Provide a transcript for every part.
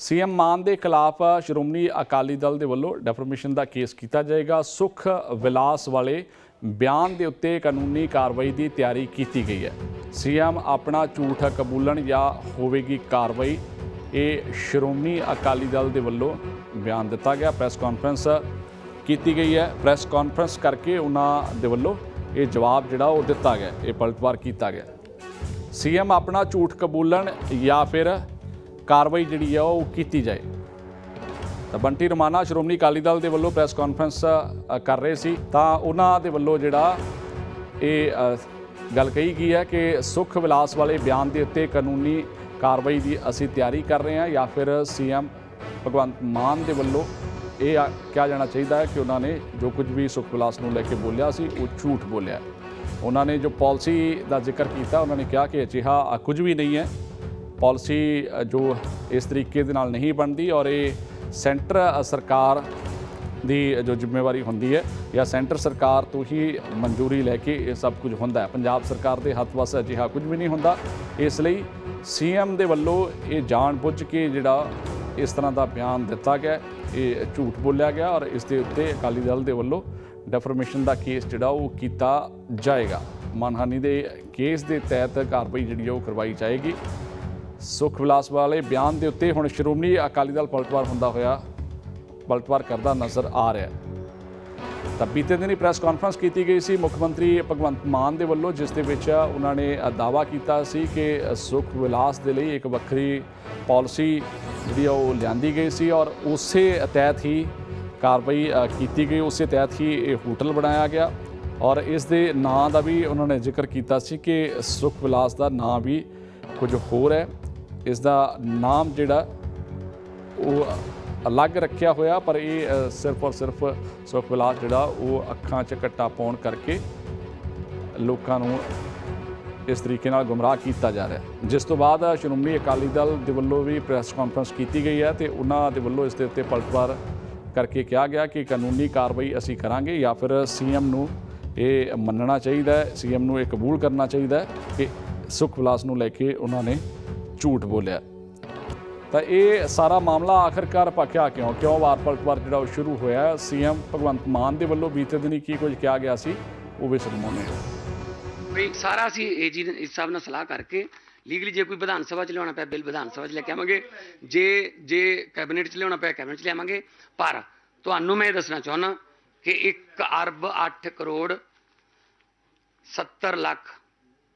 CM ਮਾਨ ਦੇ ਖਿਲਾਫ ਸ਼੍ਰੋਮਣੀ ਅਕਾਲੀ ਦਲ ਦੇ ਵੱਲੋਂ ਡੈਫਰਮੇਸ਼ਨ ਦਾ ਕੇਸ ਕੀਤਾ ਜਾਏਗਾ। ਸੁਖ ਵਿਲਾਸ ਵਾਲੇ ਬਿਆਨ ਦੇ ਉੱਤੇ ਕਾਨੂੰਨੀ ਕਾਰਵਾਈ ਦੀ ਤਿਆਰੀ ਕੀਤੀ ਗਈ ਹੈ। ਸੀਐਮ ਆਪਣਾ ਝੂਠ ਕਬੂਲਣ ਜਾਂ ਹੋਵੇਗੀ ਕਾਰਵਾਈ, ਇਹ ਸ਼੍ਰੋਮਣੀ ਅਕਾਲੀ ਦਲ ਦੇ ਵੱਲੋਂ ਬਿਆਨ ਦਿੱਤਾ ਗਿਆ। ਪ੍ਰੈਸ ਕਾਨਫਰੰਸ ਕੀਤੀ ਗਈ ਹੈ। ਪ੍ਰੈਸ ਕਾਨਫਰੰਸ ਕਰਕੇ ਉਹਨਾਂ ਦੇ ਵੱਲੋਂ ਇਹ ਜਵਾਬ ਜਿਹੜਾ ਉਹ ਦਿੱਤਾ ਗਿਆ, ਇਹ ਪਲਟਵਾਰ ਕੀਤਾ ਗਿਆ। ਸੀਐਮ ਆਪਣਾ ਝੂਠ ਕਬੂਲਣ ਜਾਂ ਫਿਰ ਕਾਰਵਾਈ ਜਿਹੜੀ ਆ ਉਹ ਕੀਤੀ ਜਾਏ। ਤਾਂ ਬੰਟੀ ਰਮਾਨਾ, ਸ਼੍ਰੋਮਣੀ ਅਕਾਲੀ ਦਲ ਦੇ ਵੱਲੋਂ ਪ੍ਰੈਸ ਕਾਨਫਰੰਸ ਕਰ ਰਹੇ ਸੀ। ਤਾਂ ਉਹਨਾਂ ਦੇ ਵੱਲੋਂ ਜਿਹੜਾ ਇਹ ਗੱਲ ਕਹੀ ਗਈ ਹੈ ਕਿ ਸੁਖ ਵਿਲਾਸ ਵਾਲੇ ਬਿਆਨ ਦੇ ਉੱਤੇ ਕਾਨੂੰਨੀ ਕਾਰਵਾਈ ਦੀ ਅਸੀਂ ਤਿਆਰੀ ਕਰ ਰਹੇ ਹਾਂ ਜਾਂ ਫਿਰ ਸੀਐਮ ਭਗਵੰਤ ਮਾਨ ਦੇ ਵੱਲੋਂ ਇਹ ਆ- ਕਿਹਾ ਜਾਣਾ ਚਾਹੀਦਾ ਹੈ ਕਿ ਉਹਨਾਂ ਨੇ ਜੋ ਕੁਝ ਵੀ ਸੁਖ ਵਿਲਾਸ ਨੂੰ ਲੈ ਕੇ ਬੋਲਿਆ ਸੀ, ਉਹ ਝੂਠ ਬੋਲਿਆ ਉਹਨਾਂ ਨੇ ਜੋ ਪਾਲਿਸੀ ਦਾ ਜ਼ਿਕਰ ਕੀਤਾ, ਉਹਨਾਂ ਨੇ ਕਿਹਾ ਕਿ ਅਜਿਹਾ ਕੁਝ ਵੀ ਨਹੀਂ ਹੈ। ਪਾਲਿਸੀ ਜੋ ਇਸ ਤਰੀਕੇ ਦੇ ਨਾਲ ਨਹੀਂ ਬਣਦੀ ਔਰ ਇਹ ਸੈਂਟਰ ਸਰਕਾਰ ਦੀ ਜੋ ਜ਼ਿੰਮੇਵਾਰੀ ਹੁੰਦੀ ਹੈ ਜਾਂ ਸੈਂਟਰ ਸਰਕਾਰ ਤੋਂ ਹੀ ਮਨਜ਼ੂਰੀ ਲੈ ਕੇ ਇਹ ਸਭ ਕੁਝ ਹੁੰਦਾ ਹੈ। ਪੰਜਾਬ ਸਰਕਾਰ ਦੇ ਹੱਥ ਵਸ ਅਜਿਹਾ ਕੁਝ ਵੀ ਨਹੀਂ ਹੁੰਦਾ। ਇਸ ਲਈ ਸੀਐਮ ਦੇ ਵੱਲੋਂ ਇਹ ਜਾਣ ਬੁੱਝ ਕੇ ਜਿਹੜਾ ਇਸ ਤਰ੍ਹਾਂ ਦਾ ਬਿਆਨ ਦਿੱਤਾ ਗਿਆ, ਇਹ ਝੂਠ ਬੋਲਿਆ ਗਿਆ ਔਰ ਇਸ ਦੇ ਉੱਤੇ ਅਕਾਲੀ ਦਲ ਦੇ ਵੱਲੋਂ ਡੈਫਰਮੇਸ਼ਨ ਦਾ ਕੇਸ ਜਿਹੜਾ ਉਹ ਕੀਤਾ ਜਾਏਗਾ। ਮਾਨਹਾਨੀ ਦੇ ਕੇਸ ਦੇ ਤਹਿਤ ਕਾਰਵਾਈ ਜਿਹੜੀ ਉਹ ਕਰਵਾਈ ਜਾਏਗੀ। ਸੁਖ ਵਿਲਾਸ ਵਾਲੇ ਬਿਆਨ ਦੇ ਉੱਤੇ ਹੁਣ ਸ਼੍ਰੋਮਣੀ ਅਕਾਲੀ ਦਲ ਪਲਟਵਾਰ ਹੁੰਦਾ ਹੋਇਆ ਪਲਟਵਾਰ ਕਰਦਾ ਨਜ਼ਰ ਆ ਰਿਹਾ ਤਾਂ ਬੀਤੇ ਦਿਨੀ ਪ੍ਰੈਸ ਕਾਨਫਰੰਸ ਕੀਤੀ ਗਈ ਸੀ, ਮੁੱਖ ਮੰਤਰੀ ਭਗਵੰਤ ਮਾਨ ਦੇ ਵੱਲੋਂ, ਜਿਸ ਦੇ ਵਿੱਚ ਉਹਨਾਂ ਨੇ ਦਾਵਾ ਕੀਤਾ ਸੀ ਕਿ ਸੁਖ ਵਿਲਾਸ ਦੇ ਲਈ ਇੱਕ ਵੱਖਰੀ ਪਾਲਿਸੀ ਜਿਹੜੀ ਆ ਉਹ ਲਿਆਂਦੀ ਗਈ ਸੀ ਔਰ ਉਸੇ ਤਹਿਤ ਹੀ ਕਾਰਵਾਈ ਕੀਤੀ ਗਈ। ਉਸੇ ਤਹਿਤ ਹੀ ਇਹ ਹੋਟਲ ਬਣਾਇਆ ਗਿਆ ਔਰ ਇਸ ਦੇ ਨਾਂ ਦਾ ਵੀ ਉਹਨਾਂ ਨੇ ਜ਼ਿਕਰ ਕੀਤਾ ਸੀ ਕਿ ਸੁਖ ਵਿਲਾਸ ਦਾ ਨਾਂ ਵੀ ਕੁਝ ਹੋਰ ਹੈ। ਇਸ ਦਾ ਨਾਮ ਜਿਹੜਾ ਉਹ ਅਲੱਗ ਰੱਖਿਆ ਹੋਇਆ, ਪਰ ਇਹ ਸਿਰਫ ਔਰ ਸਿਰਫ ਸੁਖ ਵਿਲਾਸ ਜਿਹੜਾ ਉਹ ਅੱਖਾਂ 'ਚ ਕੱਟਾ ਪਾਉਣ ਕਰਕੇ ਲੋਕਾਂ ਨੂੰ ਇਸ ਤਰੀਕੇ ਨਾਲ ਗੁੰਮਰਾਹ ਕੀਤਾ ਜਾ ਰਿਹਾ ਜਿਸ ਤੋਂ ਬਾਅਦ ਸ਼੍ਰੋਮਣੀ ਅਕਾਲੀ ਦਲ ਦੇ ਵੱਲੋਂ ਵੀ ਪ੍ਰੈਸ ਕਾਨਫਰੰਸ ਕੀਤੀ ਗਈ ਹੈ ਤੇ ਉਹਨਾਂ ਦੇ ਵੱਲੋਂ ਇਸ ਦੇ ਉੱਤੇ ਪਲਟਵਾਰ ਕਰਕੇ ਕਿਹਾ ਗਿਆ ਕਿ ਕਾਨੂੰਨੀ ਕਾਰਵਾਈ ਅਸੀਂ ਕਰਾਂਗੇ ਜਾਂ ਫਿਰ ਸੀਐਮ ਨੂੰ ਇਹ ਮੰਨਣਾ ਚਾਹੀਦਾ ਹੈ, ਸੀਐਮ ਨੂੰ ਇਹ ਕਬੂਲ ਕਰਨਾ ਚਾਹੀਦਾ ਹੈ ਕਿ ਸੁਖ ਵਿਲਾਸ ਨੂੰ ਲੈ ਕੇ ਉਹਨਾਂ ਨੇ ਝੂਠ ਬੋਲਿਆ। ਤਾਂ ਇਹ ਸਾਰਾ ਮਾਮਲਾ ਆਖਰਕਾਰ ਪੱਕਿਆ ਕਿਉਂ? ਕਿਉਂ ਵਾਰ ਪਲਟਵਾਰ ਜਿਹੜਾ ਉਹ ਸ਼ੁਰੂ ਹੋਇਆ? ਸੀਐਮ ਭਗਵੰਤ ਮਾਨ ਦੇ ਵੱਲੋਂ ਬੀਤੇ ਦਿਨੀ ਕੀ ਕੁਝ ਕਿਹਾ ਗਿਆ ਸੀ? ਉਹ ਵੀ ਸੁਣਾਉਂਦੇ ਹਾਂ ਵੀ ਸਾਰਾ ਅਸੀਂ ਏਜੀ ਇਸ ਸਾਹਿਬ ਨਾਲ ਸਲਾਹ ਕਰਕੇ ਲੀਗਲੀ ਜੇ ਕੋਈ ਵਿਧਾਨ ਸਭਾ ਚ ਲਿਆਉਣਾ ਪਿਆ, ਬਿੱਲ ਵਿਧਾਨ ਸਭਾ ਚ ਲੈ ਕੇ ਆਵਾਂਗੇ। ਜੇ ਜੇ ਕੈਬਨਿਟ ਚ ਲਿਆਉਣਾ ਪਿਆ, ਕੈਬਨਿਟ ਚ ਲਿਆਵਾਂਗੇ ਪਰ ਤੁਹਾਨੂੰ ਮੈਂ ਇਹ ਦੱਸਣਾ ਚਾਹੁੰਦਾ ਕਿ 1 ਅਰਬ 8 ਕਰੋੜ 70 ਲੱਖ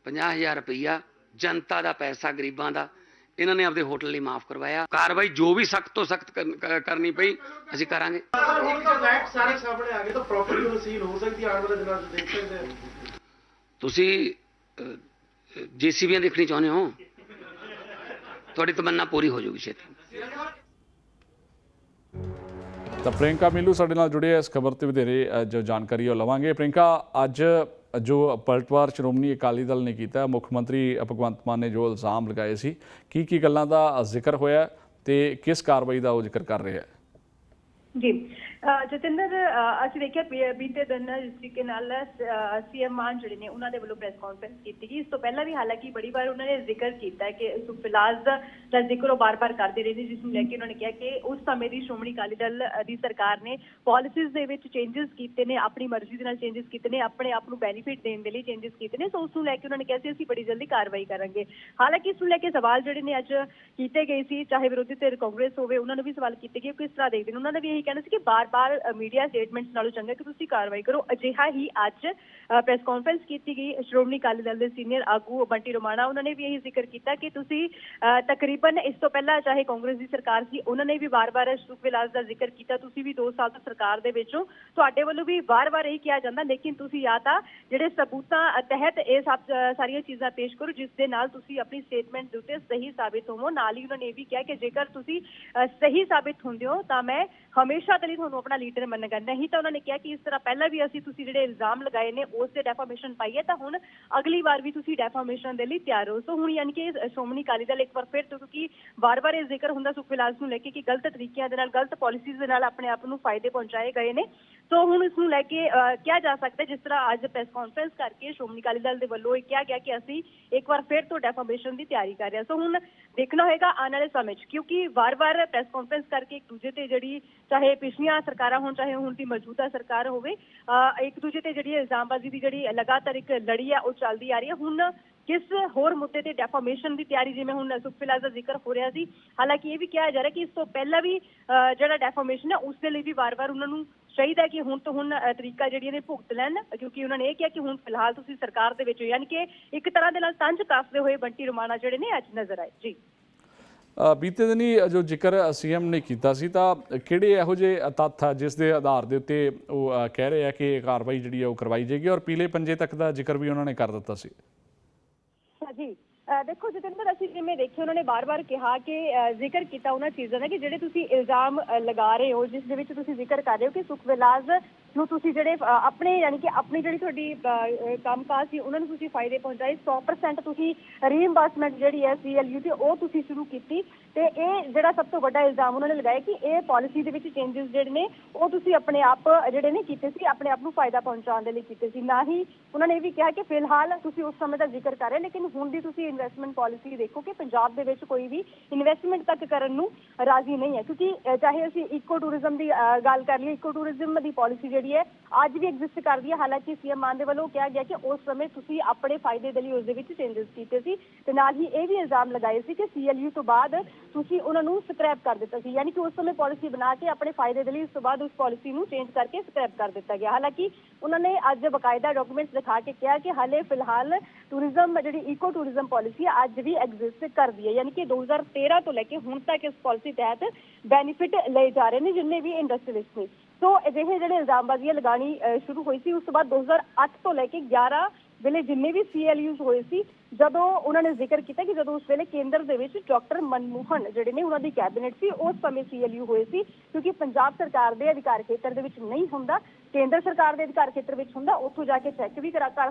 50 ਹਜ਼ਾਰ ਰੁਪਈਆ ਜਨਤਾ ਦਾ ਪੈਸਾ, ਗਰੀਬਾਂ ਦਾ, ਇਹਨਾਂ ਨੇ ਆਪਦੇ ਹੋਟਲ ਲਈ ਮਾਫ ਕਰਵਾਇਆ। ਕਾਰਵਾਈ ਜੋ ਵੀ ਸਖਤ ਤੋਂ ਸਖਤ ਕਰਨੀ ਪਈ, ਅਸੀਂ ਕਰਾਂਗੇ। ਸਰ ਹੁਣ ਤਾਂ ਫੈਕਟ ਸਾਰੇ ਸਾਹਮਣੇ ਆ ਗਏ ਤਾਂ ਪ੍ਰਾਪਰਟੀ ਸੀਲ ਹੋ ਸਕਦੀ ਆਉਣ ਵਾਲੇ ਦਿਨਾਂ 'ਚ ਦੇਖ ਸਕਦੇ ਤੁਸੀਂ ਜੀਸੀਬੀਆਂ ਦੇਖਣੀ ਚਾਹੁੰਦੇ ਹੋ? ਤੁਹਾਡੀ ਤਮੰਨਾ ਪੂਰੀ ਹੋ ਜਾਊਗੀ ਛੇਤੀ। ਤਾਂ ਪ੍ਰਿੰਕਾ ਮਿਲੂ ਸਾਡੇ ਨਾਲ ਜੁੜੇ ਇਸ ਖਬਰ ਤੇ ਵਧੇਰੇ ਜੋ ਜਾਣਕਾਰੀ ਉਹ ਲਵਾਂਗੇ। ਪ੍ਰਿੰਕਾ ਅੱਜ ਜੋ ਪਲਟਵਾਰ ਸ਼੍ਰੋਮਣੀ ਅਕਾਲੀ ਦਲ ਨੇ ਕੀਤਾ, ਮੁੱਖ ਮੰਤਰੀ ਭਗਵੰਤ ਮਾਨ ਨੇ ਜੋ ਇਲਜ਼ਾਮ ਲਗਾਏ ਸੀ ਕੀ ਕੀ ਗੱਲਾਂ ਦਾ ਜ਼ਿਕਰ ਹੋਇਆ ਤੇ ਕਿਸ ਕਾਰਵਾਈ ਦਾ ਉਹ ਜ਼ਿਕਰ ਕਰ ਰਿਹਾ ਹੈ? ਜੀ ਜਤਿੰਦਰ ਅਸੀਂ ਦੇਖਿਆ ਬੀ- ਬੀਤੇ ਦਿਨ ਜਿਸ ਤਰੀਕੇ ਨਾਲ ਸੀਐਮ ਮਾਨ ਜਿਹੜੇ ਨੇ ਉਹਨਾਂ ਦੇ ਵੱਲੋਂ ਪ੍ਰੈਸ ਕਾਨਫਰੰਸ ਕੀਤੀ ਗਈ। ਇਸ ਤੋਂ ਪਹਿਲਾਂ ਵੀ ਹਾਲਾਂਕਿ ਬੜੀ ਵਾਰ ਉਹਨਾਂ ਨੇ ਜ਼ਿਕਰ ਕੀਤਾ ਹੈ ਕਿ ਸੁਖਵਿਲਾਸ ਦਾ ਦਾ ਜ਼ਿਕਰ ਉਹ ਬਾਰ-ਬਾਰ ਕਰਦੇ ਰਹੇ ਨੇ ਜਿਸ ਨੂੰ ਲੈ ਕੇ ਉਹਨਾਂ ਨੇ ਕਿਹਾ ਕਿ ਉਸ ਸਮੇਂ ਦੀ ਸ਼੍ਰੋਮਣੀ ਅਕਾਲੀ ਦਲ ਅਹ, ਦੀ ਸਰਕਾਰ ਨੇ ਪਾਲਿਸੀਜ਼ ਦੇ ਵਿੱਚ ਚੇਂਜਸ ਕੀਤੇ ਨੇ ਆਪਣੀ ਮਰਜ਼ੀ ਦੇ ਨਾਲ ਚੇਂਜਸ ਕੀਤੇ ਨੇ ਆਪਣੇ ਆਪ ਨੂੰ ਬੈਨੀਫਿਟ ਦੇਣ ਦੇ ਲਈ ਚੇਂਜਸ ਕੀਤੇ ਨੇ। ਸੋ ਉਸ ਨੂੰ ਲੈ ਕੇ ਉਹਨਾਂ ਨੇ ਕਿਹਾ ਸੀ ਅਸੀਂ ਬੜੀ ਜਲਦੀ ਕਾਰਵਾਈ ਕਰਾਂਗੇ। ਹਾਲਾਂਕਿ ਇਸ ਨੂੰ ਲੈ ਕੇ ਸਵਾਲ ਜਿਹੜੇ ਨੇ ਅੱਜ ਕੀਤੇ ਗਏ ਸੀ ਚਾਹੇ ਵਿਰੋਧੀ ਧਿਰ ਕਾਂਗਰਸ ਹੋਵੇ ਉਹਨਾਂ ਨੂੰ ਵੀ ਸਵਾਲ ਕੀਤੇ ਗਏ ਕਿ ਕਿਸ ਤਰ੍ਹਾਂ ਦੇਖਦੇ ਨੇ? ਉਹਨਾਂ ਨੇ ਵੀ ਇਹੀ ਕਹਿਣਾ ਸੀ ਕਿ ਬਾਰ ਬਾਰ-ਬਾਰ ਮੀਡੀਆ ਸਟੇਟਮੈਂਟਸ ਨਾਲੋਂ ਚੰਗਾ ਕਿ ਤੁਸੀਂ ਕਾਰਵਾਈ ਕਰੋ। ਅਜਿਹਾ ਹੀ ਅੱਜ ਪ੍ਰੈਸ ਕਾਨਫਰੰਸ ਕੀਤੀ ਗਈ। ਸ਼੍ਰੋਮਣੀ ਅਕਾਲੀ ਦਲ ਦੇ ਸੀਨੀਅਰ ਆਗੂ ਬੰਟੀ ਰੋਮਾਣਾ ਉਹਨਾਂ ਨੇ ਵੀ ਇਹੀ ਜ਼ਿਕਰ ਕੀਤਾ ਕਿ ਤੁਸੀਂ ਅਹ, ਤਕਰੀਬਨ ਇਸ ਤੋਂ ਪਹਿਲਾਂ ਚਾਹੇ ਕਾਂਗਰਸ ਦੀ ਸਰਕਾਰ ਸੀ ਉਹਨਾਂ ਨੇ ਵੀ ਵਾਰ-ਵਾਰ ਸੁਖ ਵਿਲਾਸ ਦਾ ਜ਼ਿਕਰ ਕੀਤਾ। ਤੁਸੀਂ ਵੀ 2 ਸਾਲ ਤੋਂ ਸਰਕਾਰ ਦੇ ਵਿੱਚੋਂ ਤੁਹਾਡੇ ਵੱਲੋਂ ਵੀ ਵਾਰ-ਵਾਰ ਇਹ ਕਿਹਾ ਜਾਂਦਾ ਲੇਕਿਨ ਤੁਸੀਂ ਜਾਂ ਤਾਂ ਜਿਹੜੇ ਸਬੂਤਾਂ ਤਹਿਤ ਇਹ ਸਭ ਸਾਰੀਆਂ ਚੀਜ਼ਾਂ ਪੇਸ਼ ਕਰੋ ਜਿਸ ਦੇ ਨਾਲ ਤੁਸੀਂ ਆਪਣੀ ਸਟੇਟਮੈਂਟ ਦੇ ਉੱਤੇ ਸਹੀ ਸਾਬਿਤ ਹੋਵੋ। ਨਾਲ ਹੀ ਉਹਨਾਂ ਨੇ ਇਹ ਵੀ ਕਿਹਾ ਕਿ ਜੇਕਰ ਤੁਸੀਂ ਸਹੀ ਸਾਬਿਤ ਹੁੰਦੇ ਹੋ ਤਾਂ ਮੈਂ ਹਮੇਸ਼ਾ ਦੇ ਲਈ ਤੁਹਾਨੂੰ ਆਪਣਾ ਲੀਡਰ ਮੰਨਾਂਗਾ ਨਹੀਂ ਤਾਂ ਉਹਨਾਂ ਨੇ ਕਿਹਾ ਕਿ ਇਸ ਤਰ੍ਹਾਂ ਪਹਿਲਾਂ ਵੀ ਅਸੀਂ ਤੁਸੀਂ ਜਿਹੜੇ ਇਲਜ਼ਾਮ ਲਗਾਏ ਨੇ, ਉਸ ਤੇ ਡੈਫਾਮੇਸ਼ਨ ਪਾਈ ਹੈ ਤਾਂ ਹੁਣ ਅਗਲੀ ਵਾਰ ਵੀ ਤੁਸੀਂ ਡੈਫਾਮੇਸ਼ਨ ਦੇ ਲਈ ਤਿਆਰ ਹੋ। ਸੋ ਹੁਣ ਯਾਨੀ ਕਿ ਸ਼੍ਰੋਮਣੀ ਅਕਾਲੀ ਦਲ ਇੱਕ ਵਾਰ ਫਿਰ ਤੋਂ ਕਿਉਂਕਿ ਵਾਰ-ਵਾਰ ਇਹ ਜ਼ਿਕਰ ਹੁੰਦਾ ਸੁਖਵਿਲਾਸ ਨੂੰ ਲੈ ਕੇ ਕਿ ਗਲਤ ਤਰੀਕਿਆਂ ਦੇ ਨਾਲ, ਗਲਤ ਪਾਲਿਸੀਜ਼ ਦੇ ਨਾਲ ਆਪਣੇ ਆਪ ਨੂੰ ਫਾਇਦੇ ਪਹੁੰਚਾਏ ਗਏ ਨੇ। ਸੋ ਹੁਣ ਇਸ ਨੂੰ ਲੈ ਕੇ ਅਹ, ਕਿਹਾ ਜਾ ਸਕਦਾ ਜਿਸ ਤਰ੍ਹਾਂ ਅੱਜ ਪ੍ਰੈਸ ਕਾਨਫਰੰਸ ਕਰਕੇ ਸ਼੍ਰੋਮਣੀ ਅਕਾਲੀ ਦਲ ਦੇ ਵੱਲੋਂ ਇਹ ਕਿਹਾ ਗਿਆ ਕਿ ਅਸੀਂ ਇੱਕ ਵਾਰ ਫਿਰ ਤੋਂ ਡੈਫਾਮੇਸ਼ਨ ਦੀ ਤਿਆਰੀ ਕਰ ਰਹੇ ਹਾਂ। ਸੋ ਹੁਣ ਦੇਖਣਾ ਹੋਏਗਾ ਆਉਣ ਵਾਲੇ ਸਮੇਂ 'ਚ ਕਿਉਂਕਿ ਵਾਰ-ਵਾਰ ਪ੍ਰੈਸ ਕਾਨਫਰੰਸ ਕਰਕੇ ਇੱਕ ਦੂਜੇ ਤੇ ਜਿਹੜੀ ਚਾਹੇ ਪਿਛਲੀਆਂ ਸਰਕਾਰਾਂ ਹੋਣ ਚਾਹੇ ਹੁਣ ਦੀ ਮੌਜੂਦਾ ਸਰਕਾਰ ਹੋਵੇ ਅਹ, ਇੱਕ ਦੂਜੇ ਤੇ ਜਿਹੜੀ ਇਲਜ਼ਾਮਬਾਜ਼ੀ ਦੀ ਜਿਹੜੀ ਲਗਾਤਾਰ ਇੱਕ ਲੜੀ ਆ ਉਹ ਚੱਲਦੀ ਆ ਰਹੀ ਹੈ। ਹੁਣ ਕਿਸ ਹੋਰ ਮੁੱਦੇ ਤੇ ਡੈਫਾਮੇਸ਼ਨ ਦੀ ਤਿਆਰੀ ਜਿਵੇਂ ਹੁਣ ਸੁਖਫਿਲਾਸ ਦਾ ਜ਼ਿਕਰ ਹੋ ਰਿਹਾ ਸੀ, ਹਾਲਾਂਕਿ ਇਹ ਵੀ ਕਿਹਾ ਜਾ ਰਿਹਾ ਕਿ ਇਸ ਤੋਂ ਪਹਿਲਾਂ ਵੀ ਜਿਹੜਾ ਡੈਫਾਮੇਸ਼ਨ ਹੈ, ਉਸ ਦੇ ਲਈ ਵੀ ਵਾਰ-ਵਾਰ ਉਹਨਾਂ ਨੂੰ ਚਾਹੀਦਾ ਕਿ ਹੁਣ ਤੋਂ ਹੁਣ ਤਰੀਕਾ ਜਿਹੜੀਆਂ ਨੇ ਭੁਗਤ ਲੈਣ, ਕਿਉਂਕਿ ਉਹਨਾਂ ਨੇ ਇਹ ਕਿਹਾ ਕਿ ਹੁਣ ਫਿਲਹਾਲ ਤੁਸੀਂ ਸਰਕਾਰ ਦੇ ਵਿੱਚ ਹੋ, ਯਾਨੀ ਕਿ ਇੱਕ ਤਰ੍ਹਾਂ ਦੇ ਨਾਲ ਤੰਜ ਕੱਸਦੇ ਹੋਏ ਬੰਟੀ ਰਮਾਣਾ ਜਿਹੜੇ ਨੇ ਅੱਜ ਨਜ਼ਰ ਆਏ। ਜੀ। ਬੀਤੇ ਦਿਨੀ ਜੋ ਜ਼ਿਕਰ ਸੀਐਮ ਨੇ ਕੀਤਾ ਸੀ, ਤਾਂ ਕਿਹੜੇ ਇਹੋ ਜਿਹੇ ਤੱਥ ਆ ਜਿਸ ਦੇ ਆਧਾਰ ਦੇ ਉੱਤੇ ਉਹ ਕਹਿ ਰਹੇ ਆ ਕਿ ਕਾਰਵਾਈ ਜਿਹੜੀ ਆ ਉਹ ਕਰਵਾਈ ਜਾਏਗੀ, ਔਰ ਪੀਲੇ ਪੰਜੇ ਤੱਕ ਦਾ ਜ਼ਿਕਰ ਵੀ ਉਹਨਾਂ ਨੇ ਕਰ ਦਿੱਤਾ ਸੀ? ਜੀ ਅਹ ਦੇਖੋ ਜਤਿੰਦਰ ਅਸੀਂ ਜਿਵੇਂ ਦੇਖਿਆ ਉਹਨਾਂ ਨੇ ਬਾਰ-ਬਾਰ ਕਿਹਾ ਕਿ ਜ਼ਿਕਰ ਕੀਤਾ ਉਹਨਾਂ ਚੀਜ਼ਾਂ ਦਾ ਕਿ ਜਿਹੜੇ ਤੁਸੀਂ ਇਲਜ਼ਾਮ ਲਗਾ ਰਹੇ ਹੋ ਜਿਸ ਦੇ ਵਿੱਚ ਤੁਸੀਂ ਜ਼ਿਕਰ ਕਰ ਰਹੇ ਹੋ ਕਿ ਸੁਖਵਿਲਾਸ ਨੂੰ ਤੁਸੀਂ ਜਿਹੜੇ ਆਪਣੇ ਯਾਨੀ ਕਿ ਆਪਣੀ ਜਿਹੜੀ ਤੁਹਾਡੀ ਅਹ, ਅਹ, ਕੰਮਕਾਜ ਸੀ ਉਹਨਾਂ ਨੂੰ ਤੁਸੀਂ ਫਾਇਦੇ ਪਹੁੰਚਾਏ। 100% ਤੁਸੀਂ ਰੀਇੰਬਰਸਮੈਂਟ ਜਿਹੜੀ ਹੈ ਸੀਐਲਯੂ ਤੇ ਉਹ ਤੁਸੀਂ ਸ਼ੁਰੂ ਕੀਤੀ। ਤੇ ਇਹ ਜਿਹੜਾ ਸਭ ਤੋਂ ਵੱਡਾ ਇਲਜ਼ਾਮ ਉਹਨਾਂ ਨੇ ਲਗਾਇਆ ਕਿ ਇਹ ਪਾਲਿਸੀ ਦੇ ਵਿੱਚ ਚੇਂਜਸ ਜਿਹੜੇ ਨੇ ਉਹ ਤੁਸੀਂ ਆਪਣੇ ਆਪ ਜਿਹੜੇ ਨੇ ਕੀਤੇ ਸੀ ਆਪਣੇ ਆਪ ਨੂੰ ਫਾਇਦਾ ਪਹੁੰਚਾਉਣ ਦੇ ਲਈ ਕੀਤੇ ਸੀ। ਨਾ ਹੀ ਉਹਨਾਂ ਨੇ ਇਹ ਵੀ ਕਿਹਾ ਕਿ ਫਿਲਹਾਲ ਤੁਸੀਂ ਉਸ ਸਮੇਂ ਦਾ ਜ਼ਿਕਰ ਕਰ ਰਹੇ ਲੇਕਿਨ ਹੁਣ ਦੀ ਤੁਸੀਂ ਇਨਵੈਸਟਮੈਂਟ ਪਾਲਿਸੀ ਦੇਖੋ ਕਿ ਪੰਜਾਬ ਦੇ ਵਿੱਚ ਕੋਈ ਵੀ ਇਨਵੈਸਟਮੈਂਟ ਤੱਕ ਕਰਨ ਨੂੰ ਰਾਜ਼ੀ ਨਹੀਂ ਹੈ। ਕਿਉਂਕਿ ਚਾਹੇ ਅਸੀਂ ਇਕੋ ਟੂਰਿਜ਼ਮ ਦੀ ਗੱਲ ਕਰ ਲਈਏ ਇਕੋ ਟੂਰਿਜ਼ਮ ਦੀ ਪਾਲਿਸੀ ਜਿਹੜੀ ਹੈ, ਅੱਜ ਵੀ ਐਗਜ਼ਿਸਟ ਕਰਦੀ ਹੈ। ਹਾਲਾਂਕਿ ਸੀਐਮ ਮਾਨ ਦੇ ਵੱਲੋਂ ਕਿਹਾ ਗਿਆ ਕਿ ਉਸ ਸਮੇਂ ਤੁਸੀਂ ਆਪਣੇ ਫਾਇਦੇ ਦੇ ਲਈ ਉਸ ਦੇ ਵਿੱਚ ਚੇਂਜਸ ਕੀਤੇ ਸੀ ਤੇ ਨਾਲ ਹੀ ਇਹ ਵੀ ਇਲਜ਼ਾਮ ਲਗਾਏ ਸੀ ਕਿ ਸੀਐਲਯੂ ਤੋਂ ਬਾਅਦ ਤੁਸੀਂ ਉਹਨਾਂ ਨੂੰ ਸਕ੍ਰੈਪ ਕਰ ਦਿੱਤਾ ਸੀ। ਯਾਨੀ ਕਿ ਉਸ ਸਮੇਂ ਪਾਲਿਸੀ ਬਣਾ ਕੇ ਆਪਣੇ ਫਾਇਦੇ ਦੇ ਲਈ ਉਸ ਤੋਂ ਬਾਅਦ ਉਸ ਪਾਲਿਸੀ ਨੂੰ ਚੇਂਜ ਕਰਕੇ ਸਕ੍ਰੈਪ ਕਰ ਦਿੱਤਾ ਗਿਆ। ਹਾਲਾਂਕਿ ਉਹਨਾਂ ਨੇ ਅੱਜ ਬਕਾਇਦਾ ਡਾਕੂਮੈਂਟਸ ਦਿਖਾ ਕੇ ਕਿਹਾ ਕਿ ਹਾਲੇ ਫਿਲਹਾਲ ਟੂਰਿਜ਼ਮ ਜਿਹੜੀ ਇਕੋ ਟੂਰਿਜ਼ਮ ਪਾਲਿਸੀ ਅੱਜ ਵੀ ਐਗਜ਼ਿਸਟ ਕਰਦੀ ਹੈ। ਯਾਨੀ ਕਿ 2013 ਤੋਂ ਲੈ ਕੇ ਹੁਣ ਤੱਕ ਇਸ ਪਾਲਿਸੀ ਤਹਿਤ ਬੈਨੀਫਿਟ ਲਏ ਜਾ ਰਹੇ ਨੇ ਜਿੰਨੇ ਵੀ ਇੰਡਸਟਰੀਲਿਸਟ ਨੇ। ਸੋ ਅਜਿਹੇ ਜਿਹੜੇ ਇਲਜ਼ਾਮਬਾਜ਼ੀਆਂ ਲਗਾਣੀ ਅਹ, ਸ਼ੁਰੂ ਹੋਈ ਸੀ ਉਸ ਤੋਂ ਬਾਅਦ 2008 ਤੋਂ ਲੈ ਕੇ 11 ਵੇਲੇ ਜਿੰਨੇ ਵੀ ਸੀਐਲਯੂਜ਼ ਹੋਏ ਸੀ, ਜਦੋਂ ਉਹਨਾਂ ਨੇ ਜ਼ਿਕਰ ਕੀਤਾ ਕਿ ਜਦੋਂ ਉਸ ਵੇਲੇ ਕੇਂਦਰ ਦੇ ਵਿੱਚ ਡਾਕਟਰ ਮਨਮੋਹਨ ਜਿਹੜੇ ਨੇ ਉਹਨਾਂ ਦੀ ਕੈਬਨਿਟ ਸੀ, ਉਸ ਸਮੇਂ ਸੀਐਲਯੂ ਹੋਏ ਸੀ, ਕਿਉਂਕਿ ਪੰਜਾਬ ਸਰਕਾਰ ਦੇ ਅਧਿਕਾਰ ਖੇਤਰ ਦੇ ਵਿੱਚ ਨਹੀਂ ਹੁੰਦਾ, ਕੇਂਦਰ ਸਰਕਾਰ ਦੇ ਅਧਿਕਾਰ ਖੇਤਰ ਵਿੱਚ ਹੁੰਦਾ, ਉੱਥੋਂ ਜਾ ਕੇ ਚੈੱਕ ਵੀ ਕਰਾ ਕਰ